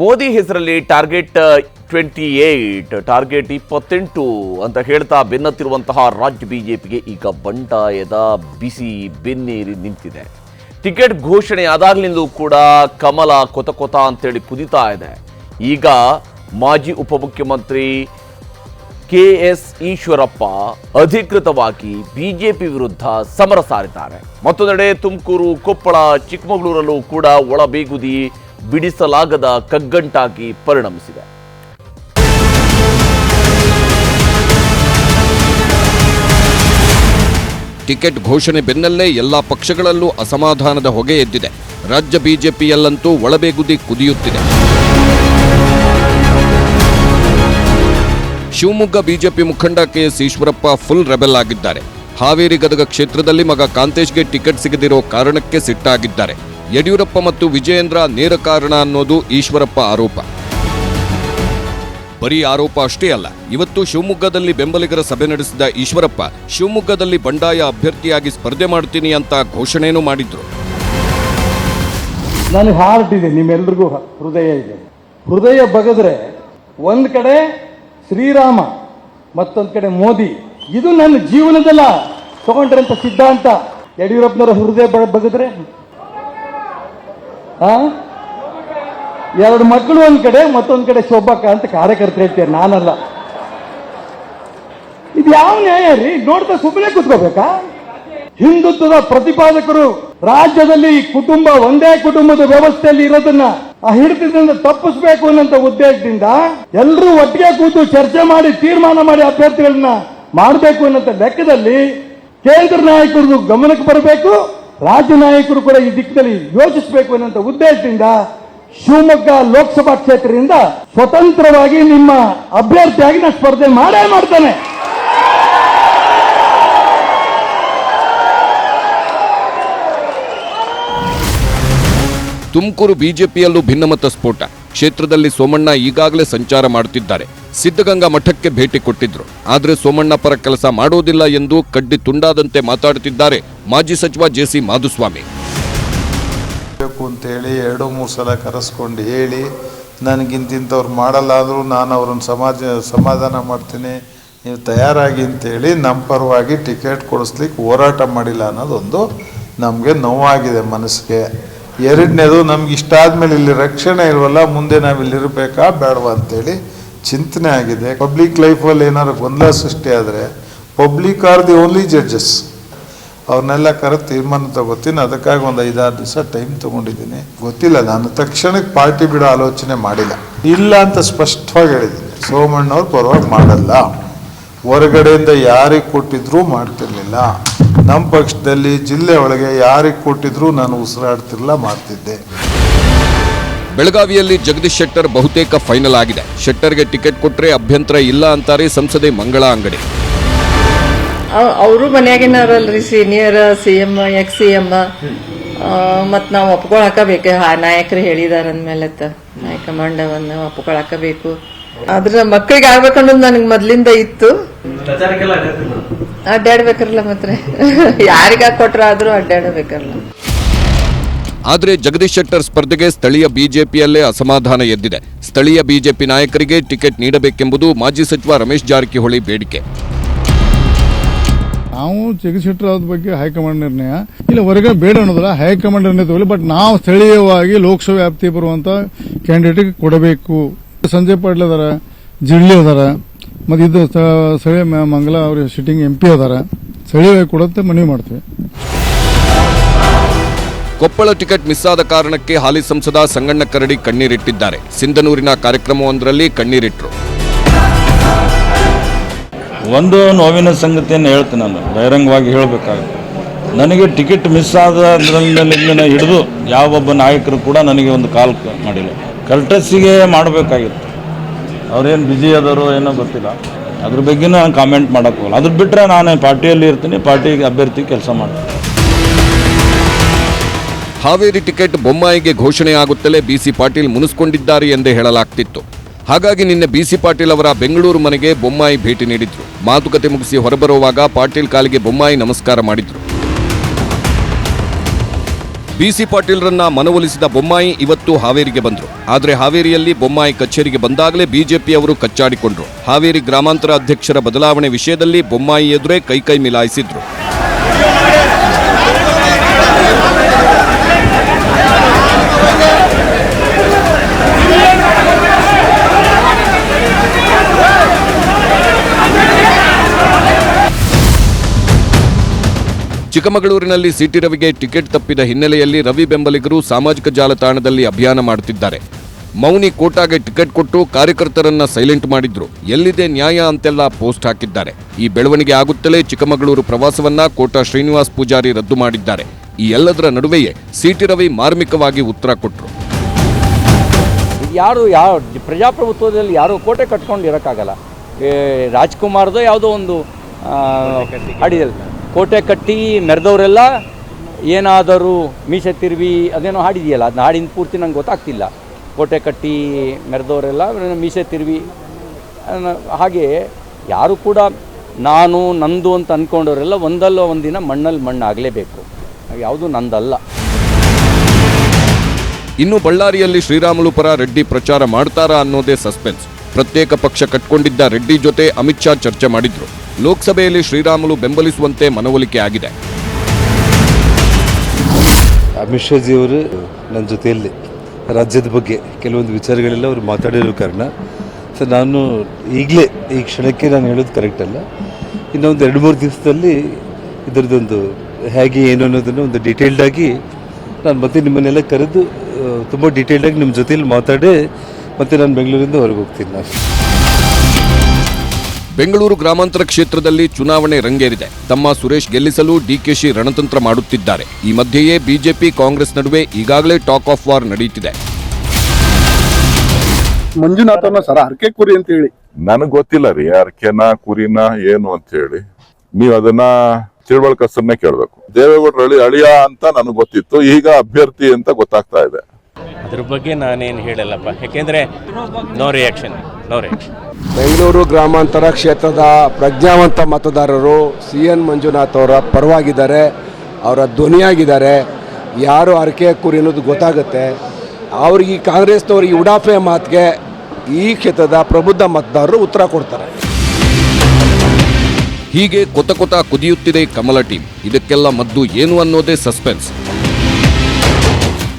ಮೋದಿ ಹೆಸರಲ್ಲಿ target twenty eight target ಇಪ್ಪತ್ತೆಂಟು ಅಂತ ಹೇಳ್ತಾ ಬೆನ್ನತ್ತಿರುವಂತಹ ರಾಜ್ಯ ಬಿಜೆಪಿಗೆ ಈಗ ಬಂಡಾಯದ ಬಿಸಿ ಬೆನ್ನೇರಿ ನಿಂತಿದೆ. ಟಿಕೆಟ್ ಘೋಷಣೆ ಆದಾಗ್ಲಿಂದಲೂ ಕೂಡ ಕಮಲ ಕೊತ ಕೊತ ಅಂತೇಳಿ ಕುದಿತಾ ಇದೆ. ಈಗ ಮಾಜಿ ಉಪಮುಖ್ಯಮಂತ್ರಿ ಕೆ ಎಸ್ ಈಶ್ವರಪ್ಪ ಅಧಿಕೃತವಾಗಿ ಬಿಜೆಪಿ ವಿರುದ್ಧ ಸಮರ ಸಾರಿದ್ದಾರೆ. ಮತ್ತೊಂದೆಡೆ ತುಮಕೂರು, ಕೊಪ್ಪಳ, ಚಿಕ್ಕಮಗಳೂರಲ್ಲೂ ಕೂಡ ಒಳಬೇಗುದಿ ಬಿಡಿಸಲಾಗದ ಕಗ್ಗಂಟಾಗಿ ಪರಿಣಮಿಸಿದೆ. ಟಿಕೆಟ್ ಘೋಷಣೆ ಬೆನ್ನಲ್ಲೇ ಎಲ್ಲಾ ಪಕ್ಷಗಳಲ್ಲೂ ಅಸಮಾಧಾನದ ಹೊಗೆ ಎದ್ದಿದೆ. ರಾಜ್ಯ ಬಿಜೆಪಿಯಲ್ಲಂತೂ ಒಳಬೇಗುದಿ ಕುದಿಯುತ್ತಿದೆ. ಶಿವಮೊಗ್ಗ ಬಿಜೆಪಿ ಮುಖಂಡ K S Eshwarappa full rebel ಆಗಿದ್ದಾರೆ. ಹಾವೇರಿ ಗದಗ ಕ್ಷೇತ್ರದಲ್ಲಿ ಮಗ ಕಾಂತೇಶ್ಗೆ ಟಿಕೆಟ್ ಸಿಗದಿರೋ ಕಾರಣಕ್ಕೆ ಸಿಟ್ಟಾಗಿದ್ದಾರೆ. ಯಡಿಯೂರಪ್ಪ ಮತ್ತು ವಿಜಯೇಂದ್ರ ನೇರ ಕಾರಣ ಅನ್ನೋದು ಈಶ್ವರಪ್ಪ ಆರೋಪ. ಬರೀ ಆರೋಪ ಅಷ್ಟೇ ಅಲ್ಲ, ಇವತ್ತು ಶಿವಮೊಗ್ಗದಲ್ಲಿ ಬೆಂಬಲಿಗರ ಸಭೆ ನಡೆಸಿದ ಈಶ್ವರಪ್ಪ, ಶಿವಮೊಗ್ಗದಲ್ಲಿ ಬಂಡಾಯ ಅಭ್ಯರ್ಥಿಯಾಗಿ ಸ್ಪರ್ಧೆ ಮಾಡ್ತೀನಿ ಅಂತ ಘೋಷಣೆನೂ ಮಾಡಿದ್ರು. ನನಗೆ ಹಾರ್ಟ್ ಇದೆ ನಿಮ್ಮೆಲ್ರಿಗೂ ಹೃದಯ ಇದೆ. ಹೃದಯ ಬಗದ್ರೆ ಒಂದ್ ಕಡೆ ಶ್ರೀರಾಮ, ಮತ್ತೊಂದ್ ಕಡೆ ಮೋದಿ. ಇದು ನನ್ನ ಜೀವನದಲ್ಲ. ತಗೊಂಡ್ರಂತ ಸಿದ್ಧಾಂತ. ಯಡಿಯೂರಪ್ಪನವರ ಹೃದಯ ಬಗದ್ರೆ ಎರಡು ಮಕ್ಕಳು ಒಂದ್ ಕಡೆ, ಮತ್ತೊಂದ್ ಕಡೆ ಶೋಭಕ್ಕ ಅಂತ ಕಾರ್ಯಕರ್ತರು ಹೇಳ್ತಾರೆ, ನಾನಲ್ಲ. ಇದು ಯಾವ ನ್ಯಾಯ ರೀ? ನೋಡ್ತಾ ಸುಮ್ಮನೆ ಕೂತ್ಕೋಬೇಕಾ? ಹಿಂದುತ್ವದ ಪ್ರತಿಪಾದಕರು ರಾಜ್ಯದಲ್ಲಿ ಕುಟುಂಬ, ಒಂದೇ ಕುಟುಂಬದ ವ್ಯವಸ್ಥೆಯಲ್ಲಿ ಇರೋದನ್ನ ಆ ಹಿಡಿತದಿಂದ ತಪ್ಪಿಸಬೇಕು ಅನ್ನೋ ಉದ್ದೇಶದಿಂದ ಎಲ್ಲರೂ ಒಟ್ಟಿಗೆ ಕೂತು ಚರ್ಚೆ ಮಾಡಿ, ತೀರ್ಮಾನ ಮಾಡಿ ಅಭ್ಯರ್ಥಿಗಳನ್ನ ಮಾಡಬೇಕು ಅನ್ನೋ ಲೆಕ್ಕದಲ್ಲಿ ಕೇಂದ್ರ ನಾಯಕರದು ಗಮನಕ್ಕೆ ಬರಬೇಕು ರಾಜ್ಯ ನಾಯಕರು ಕೂಡ ಈ ದಿಕ್ಕಿನಲ್ಲಿ ಯೋಚಿಸಬೇಕು ಅನ್ನುವಂಥ ಉದ್ದೇಶದಿಂದ ಶಿವಮೊಗ್ಗ ಲೋಕಸಭಾ ಕ್ಷೇತ್ರದಿಂದ ಸ್ವತಂತ್ರವಾಗಿ ನಿಮ್ಮ ಅಭ್ಯರ್ಥಿಯಾಗಿ ನಾನು ಸ್ಪರ್ಧೆ ಮಾಡೇ ಮಾಡ್ತೇನೆ. ತುಮಕೂರು ಬಿಜೆಪಿಯಲ್ಲೂ ಭಿನ್ನಮತ ಸ್ಫೋಟ. ಕ್ಷೇತ್ರದಲ್ಲಿ ಸೋಮಣ್ಣ ಈಗಾಗಲೇ ಸಂಚಾರ ಮಾಡುತ್ತಿದ್ದಾರೆ. ಸಿದ್ಧಗಂಗಾ ಮಠಕ್ಕೆ ಭೇಟಿ ಕೊಟ್ಟಿದ್ರು. ಆದರೆ ಸೋಮಣ್ಣ ಪರ ಕೆಲಸ ಮಾಡೋದಿಲ್ಲ ಎಂದು ಕಡ್ಡಿ ತುಂಡಾದಂತೆ ಮಾತಾಡುತ್ತಿದ್ದಾರೆ ಮಾಜಿ ಸಚಿವ ಜೆಸಿ ಮಾಧುಸ್ವಾಮಿ. ಬೇಕು ಅಂತೇಳಿ ಎರಡು ಮೂರು ಸಲ ಕರೆಸ್ಕೊಂಡು ಹೇಳಿ, ನನಗಿಂತಿಂಥವ್ರು ಮಾಡಲ್ಲ ಆದರೂ ನಾನು ಅವ್ರನ್ನ ಸಮಾಜ, ಸಮಾಧಾನ ಮಾಡ್ತೀನಿ, ನೀವು ತಯಾರಾಗಿ ಅಂತೇಳಿ ನಮ್ಮ ಪರವಾಗಿ ಟಿಕೆಟ್ ಕೊಡಿಸ್ಲಿಕ್ಕೆ ಹೋರಾಟ ಮಾಡಿಲ್ಲ ಅನ್ನೋದೊಂದು ನಮಗೆ ನೋವಾಗಿದೆ ಮನಸ್ಸಿಗೆ. ಎರಡನೇದು, ನಮ್ಗೆ ಇಷ್ಟ ಆದಮೇಲೆ ಇಲ್ಲಿ ರಕ್ಷಣೆ ಇಲ್ವಲ್ಲ, ಮುಂದೆ ನಾವು ಇಲ್ಲಿರಬೇಕಾ ಬೇಡವಾ ಅಂತೇಳಿ ಚಿಂತನೆ ಆಗಿದೆ. ಪಬ್ಲಿಕ್ ಲೈಫಲ್ಲಿ ಏನಾದ್ರು ಗೊಂದಲ ಸೃಷ್ಟಿ ಆದರೆ public are the only judges ಅವ್ರನ್ನೆಲ್ಲ ಕರೆದು ತೀರ್ಮಾನ ತಗೋತೀನಿ. ಅದಕ್ಕಾಗಿ ಒಂದು ಐದಾರು ದಿವಸ ಟೈಮ್ ತಗೊಂಡಿದ್ದೀನಿ. ಗೊತ್ತಿಲ್ಲ, ನಾನು ತಕ್ಷಣಕ್ಕೆ ಪಾರ್ಟಿ ಬಿಡೋ ಆಲೋಚನೆ ಮಾಡಿಲ್ಲ. ಇಲ್ಲ ಅಂತ ಸ್ಪಷ್ಟವಾಗಿ ಹೇಳಿದ್ದೀನಿ. ಸೋಮಣ್ಣವ್ರು ಪರವಾಗಿ ಮಾಡಲ್ಲ. ಹೊರಗಡೆಯಿಂದ ಯಾರಿಗೆ ಕೊಟ್ಟಿದ್ರೂ ಮಾಡ್ತಿರ್ಲಿಲ್ಲ. ನಮ್ಮ ಪಕ್ಷದಲ್ಲಿ ಜಿಲ್ಲೆ ಒಳಗೆ ಯಾರಿಗೆ ಕೊಟ್ಟಿದ್ರು ನಾನು ಉಸಿರಾಡ್ತಿರ್ಲ ಮಾಡ್ತಿದ್ದೆ ಬೆಳಗಾವಿಯಲ್ಲಿ ಜಗದೀಶ್ ಶೆಟ್ಟರ್ ಬಹುತೇಕ ಫೈನಲ್ ಆಗಿದೆ. ಶೆಟ್ಟರ್ಗೆ ಟಿಕೆಟ್ ಕೊಟ್ಟರೆ ಅಭ್ಯಂತರ ಇಲ್ಲ ಅಂತಾರೆ ಸಂಸದೆ ಮಂಗಳಾ ಅಂಗಡಿ. ಅವರು ಮನೆಯಾಗಿನವರಲ್ರಿ senior C M ex C M ಮತ್ತು ನಾವು ಒಪ್ಕೊಳಕಬೇಕು. ನಾಯಕರು ಹೇಳಿದಾರ ಅಂದ್ಮೇಲೆ ಹೈಕಮಾಂಡವನ್ನ ಒಪ್ಕೊಳಕಬೇಕು. ಆದ್ರೆ ಮಕ್ಕಳಿಗೆ ಆಗ್ಬೇಕನ್ನೋದು ನನಗೆ ಮೊದಲಿಂದ ಇತ್ತು. ಅಡ್ಡಾಡ್ಬೇಕಲ್ಲ ಮಾತ್ರ ಯಾರಿಗ ಕೊಟ್ರಾದ್ರೂ ಅಡ್ಡಾಡಬೇಕಲ್ಲ. ಆದರೆ ಜಗದೀಶ್ ಶೆಟ್ಟರ್ ಸ್ಪರ್ಧೆಗೆ ಸ್ಥಳೀಯ ಬಿಜೆಪಿಯಲ್ಲೇ ಅಸಮಾಧಾನ ಎದ್ದಿದೆ. ಸ್ಥಳೀಯ ಬಿಜೆಪಿ ನಾಯಕರಿಗೆ ಟಿಕೆಟ್ ನೀಡಬೇಕೆಂಬುದು ಮಾಜಿ ಸಚಿವ ರಮೇಶ್ ಜಾರಕಿಹೊಳಿ ಬೇಡಿಕೆ. ನಾವು ಜಗಶೆಟ್ಟರ್ ಅವ್ರ ಬಗ್ಗೆ ಹೈಕಮಾಂಡ್ ನಿರ್ಣಯ. ಇಲ್ಲ ಹೊರಗೆ ಬೇಡ ಅನ್ನೋದಿಲ್ಲ ಹೈಕಮಾಂಡ್ ನಿರ್ಣಯ ತಗೊಳ್ಳಿ ಬಟ್ ನಾವು ಸ್ಥಳೀಯವಾಗಿ ಲೋಕಸಭೆ ವ್ಯಾಪ್ತಿ ಬರುವಂತ ಕ್ಯಾಂಡಿಡೇಟ್ ಕೊಡಬೇಕು. ಸಂಜಯ್ ಪಾಟೀಲ್ ಅದಾರ ಜಿಳ್ಳಿ ಅದಾರ. ಮತ್ತೆ ಇದು ಸ- ಸ್ಥಳೀಯ ಮಂಗಲ ಅವರು ಸಿಟ್ಟಿಂಗ್ ಎಂ ಪಿ ಅದಾರ. ಸ್ಥಳೀಯವಾಗಿ ಕೊಡಂತೆ ಮನವಿ ಮಾಡ್ತೀವಿ. ಕೊಪ್ಪಳ ಟಿಕೆಟ್ ಮಿಸ್ ಆದ ಕಾರಣಕ್ಕೆ ಹಾಲಿ ಸಂಸದ ಸಂಗಣ್ಣ ಕರಡಿ ಕಣ್ಣೀರಿಟ್ಟಿದ್ದಾರೆ. ಸಿಂಧನೂರಿನ ಕಾರ್ಯಕ್ರಮವೊಂದರಲ್ಲಿ ಕಣ್ಣೀರಿಟ್ಟರು ಒಂದು ನೋವಿನ ಸಂಗತಿಯನ್ನು ಹೇಳ್ತೀನಿ ನಾನು. ಬಹಿರಂಗವಾಗಿ ಹೇಳಬೇಕಾಗುತ್ತೆ. ನನಗೆ ಟಿಕೆಟ್ ಮಿಸ್ ಆದ್ರಿಂದ ಹಿಡಿದು ಯಾವೊಬ್ಬ ನಾಯಕರು ಕೂಡ ನನಗೆ ಒಂದು ಕಾಲ್ ಮಾಡಿಲ್ಲ. ಕರ್ಟಸಿಗೆ ಮಾಡಬೇಕಾಗಿತ್ತು. ಅವ್ರೇನು ಬ್ಯುಸಿ ಆದವರು ಏನೋ ಗೊತ್ತಿಲ್ಲ. ಅದ್ರ ಬಗ್ಗೆ ನಾನು ಕಾಮೆಂಟ್ ಮಾಡೋಕ್ಕೆ ಹೋಗಲ್ಲ. ಅದ್ರ ಬಿಟ್ಟರೆ ನಾನು ಪಾರ್ಟಿಯಲ್ಲಿ ಇರ್ತೀನಿ ಪಾರ್ಟಿ ಅಭ್ಯರ್ಥಿ ಕೆಲಸ ಮಾಡ್ತೀನಿ. ಹಾವೇರಿ ಟಿಕೆಟ್ ಬೊಮ್ಮಾಯಿಗೆ ಘೋಷಣೆಯಾಗುತ್ತಲೇ ಬಿಸಿ ಪಾಟೀಲ್ ಮುನಿಸ್ಕೊಂಡಿದ್ದಾರೆ ಎಂದೇ ಹೇಳಲಾಗ್ತಿತ್ತು. ಹಾಗಾಗಿ ನಿನ್ನೆ ಬಿಸಿ ಪಾಟೀಲ್ ಅವರ ಬೆಂಗಳೂರು ಮನೆಗೆ ಬೊಮ್ಮಾಯಿ ಭೇಟಿ ನೀಡಿದ್ರು. ಮಾತುಕತೆ ಮುಗಿಸಿ ಹೊರಬರುವಾಗ ಪಾಟೀಲ್ ಕಾಲಿಗೆ ಬೊಮ್ಮಾಯಿ ನಮಸ್ಕಾರ ಮಾಡಿದ್ರು. ಬಿಸಿ ಪಾಟೀಲ್ರನ್ನ ಮನವೊಲಿಸಿದ ಬೊಮ್ಮಾಯಿ ಇವತ್ತು ಹಾವೇರಿಗೆ ಬಂದರು. ಆದರೆ ಹಾವೇರಿಯಲ್ಲಿ ಬೊಮ್ಮಾಯಿ ಕಚೇರಿಗೆ ಬಂದಾಗಲೇ ಬಿಜೆಪಿ ಅವರು ಕಚ್ಚಾಡಿಕೊಂಡ್ರು. ಹಾವೇರಿ ಗ್ರಾಮಾಂತರ ಅಧ್ಯಕ್ಷರ ಬದಲಾವಣೆ ವಿಷಯದಲ್ಲಿ ಬೊಮ್ಮಾಯಿ ಎದುರೇ ಕೈಕೈ ಮಿಲಾಯಿಸಿದ್ರು. ಚಿಕ್ಕಮಗಳೂರಿನಲ್ಲಿ ಸಿಟಿ ರವಿಗೆ ಟಿಕೆಟ್ ತಪ್ಪಿದ ಹಿನ್ನೆಲೆಯಲ್ಲಿ ರವಿ ಬೆಂಬಲಿಗರು ಸಾಮಾಜಿಕ ಜಾಲತಾಣದಲ್ಲಿ ಅಭಿಯಾನ ಮಾಡುತ್ತಿದ್ದಾರೆ. ಮೌನಿ ಕೋಟಾಗೆ ಟಿಕೆಟ್ ಕೊಟ್ಟು ಕಾರ್ಯಕರ್ತರನ್ನ ಸೈಲೆಂಟ್ ಮಾಡಿದ್ರು. ಎಲ್ಲಿದೆ ನ್ಯಾಯ ಅಂತೆಲ್ಲ ಪೋಸ್ಟ್ ಹಾಕಿದ್ದಾರೆ. ಈ ಬೆಳವಣಿಗೆ ಆಗುತ್ತಲೇ ಚಿಕ್ಕಮಗಳೂರು ಪ್ರವಾಸವನ್ನ ಕೋಟಾ ಶ್ರೀನಿವಾಸ್ ಪೂಜಾರಿ ರದ್ದು ಮಾಡಿದ್ದಾರೆ. ಈ ಎಲ್ಲದರ ನಡುವೆಯೇ ಸಿಟಿ ರವಿ ಮಾರ್ಮಿಕವಾಗಿ ಉತ್ತರ ಕೊಟ್ಟರು ಯಾರು ಯಾವ ಪ್ರಜಾಪ್ರಭುತ್ವದಲ್ಲಿ ಯಾರು ಕೋಟೆ ಕಟ್ಕೊಂಡು ಇರೋಕ್ಕಾಗಲ್ಲ. ಏ, ರಾಜ್ಕುಮಾರ್ದು ಯಾವುದೋ ಒಂದು ಅಡಿಯಲ್ಲಿ. ಕೋಟೆ ಕಟ್ಟಿ ಮೆರೆದವರೆಲ್ಲ ಏನಾದರೂ ಮೀಸೆ ತಿರುವಿ ಅದೇನೋ ಹಾಡಿದೆಯಲ್ಲ ಅದನ್ನ ಹಾಡಿನ ಪೂರ್ತಿ ನಂಗೆ ಗೊತ್ತಾಗ್ತಿಲ್ಲ. ಕೋಟೆ ಕಟ್ಟಿ ಮೆರೆದವರೆಲ್ಲ ಮೀಸೆ ತಿರುವಿ ಹಾಗೆ ಯಾರು ಕೂಡ ನಾನು, ನಂದು ಅಂತ ಅಂದ್ಕೊಂಡವರೆಲ್ಲ ಒಂದಲ್ಲ ಒಂದಿನ ಮಣ್ಣಲ್ಲಿ ಮಣ್ಣಾಗಲೇಬೇಕು. ಯಾವುದು ನಂದಲ್ಲ. ಇನ್ನು ಬಳ್ಳಾರಿಯಲ್ಲಿ ಶ್ರೀರಾಮುಲು ಪರ ರೆಡ್ಡಿ ಪ್ರಚಾರ ಮಾಡ್ತಾರಾ ಅನ್ನೋದೇ ಸಸ್ಪೆನ್ಸ್. ಪ್ರತ್ಯೇಕ ಪಕ್ಷ ಕಟ್ಕೊಂಡಿದ್ದ ರೆಡ್ಡಿ ಜೊತೆ ಅಮಿತ್ ಶಾ ಚರ್ಚೆ ಮಾಡಿದ್ರು. ಲೋಕಸಭೆಯಲ್ಲಿ ಶ್ರೀರಾಮುಲು ಬೆಂಬಲಿಸುವಂತೆ ಮನವೊಲಿಕೆ ಆಗಿದೆ. ಅಮಿತ್ ಜಿಯವರು ನನ್ನ ಜೊತೆಯಲ್ಲಿ. ರಾಜ್ಯದ ಬಗ್ಗೆ ಕೆಲವೊಂದು ವಿಚಾರಗಳೆಲ್ಲ ಅವರು ಮಾತಾಡಿರೋ ಕಾರಣ. ಸೊ ನಾನು ಈಗಲೇ ಈ ಕ್ಷಣಕ್ಕೆ ನಾನು ಹೇಳೋದು ಕರೆಕ್ಟ್ ಅಲ್ಲ. ಇನ್ನೊಂದು ಎರಡು ಮೂರು ದಿವಸದಲ್ಲಿ ಇದರದೊಂದು ಹೇಗೆ ಏನು ಅನ್ನೋದನ್ನು ಒಂದು ಡೀಟೇಲ್ಡಾಗಿ ನಾನು ಮತ್ತೆ ನಿಮ್ಮನ್ನೆಲ್ಲ ಕರೆದು ತುಂಬ ಡೀಟೇಲ್ಡಾಗಿ ನಿಮ್ಮ ಜೊತೆಯಲ್ಲಿ ಮಾತಾಡಿ ಮತ್ತೆ ನಾನು ಬೆಂಗಳೂರಿಂದ ಹೊರಗೆ ಹೋಗ್ತೀನಿ ನಾನು. ಬೆಂಗಳೂರು ಗ್ರಾಮಾಂತರ ಕ್ಷೇತ್ರದಲ್ಲಿ ಚುನಾವಣೆ ರಂಗೇರಿದೆ. ತಮ್ಮ ಸುರೇಶ್ ಗೆಲ್ಲಿಸಲು ಡಿಕೆಶಿ ರಣತಂತ್ರ ಮಾಡುತ್ತಿದ್ದಾರೆ. ಈ ಮಧ್ಯೆಯೇ ಬಿಜೆಪಿ ಕಾಂಗ್ರೆಸ್ ನಡುವೆ ಈಗಾಗಲೇ ಟಾಕ್ ಆಫ್ ವಾರ್ ನಡೆಯುತ್ತಿದೆ ಮಂಜುನಾಥನ ಸರ ಹರಕೆ ಕುರಿ ಅಂತ ಹೇಳಿ. ನನಗೆ ಗೊತ್ತಿಲ್ಲ ರೀ ಅರ್ಕೆನ ಕುರಿನ ಏನು ಅಂತ ಹೇಳಿ. ನೀವು ಅದನ್ನ ತಿಳುವಳಿಕೆ ಕೇಳಬೇಕು. ದೇವೇಗೌಡರು ಅಳಿ ಅಳಿಯ ಅಂತ ನನಗೆ ಗೊತ್ತಿತ್ತು. ಈಗ ಅಭ್ಯರ್ಥಿ ಅಂತ ಗೊತ್ತಾಗ್ತಾ ಇದೆ. ಅದ್ರ ಬಗ್ಗೆ ನಾನೇನು ಹೇಳಲ್ಲಪ್ಪ. ಯಾಕೆಂದರೆ no reaction no reaction Bengaluru ಗ್ರಾಮಾಂತರ ಕ್ಷೇತ್ರದ ಪ್ರಜ್ಞಾವಂತ ಮತದಾರರು ಸಿ ಎನ್ ಮಂಜುನಾಥ್ ಅವರ ಪರವಾಗಿದ್ದಾರೆ ಅವರ ಧ್ವನಿಯಾಗಿದ್ದಾರೆ. ಯಾರು ಅರಕೆ ಕುರಿ ಅನ್ನೋದು ಗೊತ್ತಾಗುತ್ತೆ. ಅವ್ರಿಗೆ ಈ ಕಾಂಗ್ರೆಸ್ನವ್ರಿಗೆ ಉಡಾಫೆ ಮಾತಿಗೆ ಈ ಕ್ಷೇತ್ರದ ಪ್ರಬುದ್ಧ ಮತದಾರರು ಉತ್ತರ ಕೊಡ್ತಾರೆ. ಹೀಗೆ ಕೊತ ಕೊತ ಕುದಿಯುತ್ತಿದೆ ಕಮಲ ಟೀಮ್. ಇದಕ್ಕೆಲ್ಲ ಮದ್ದು ಏನು ಅನ್ನೋದೇ suspense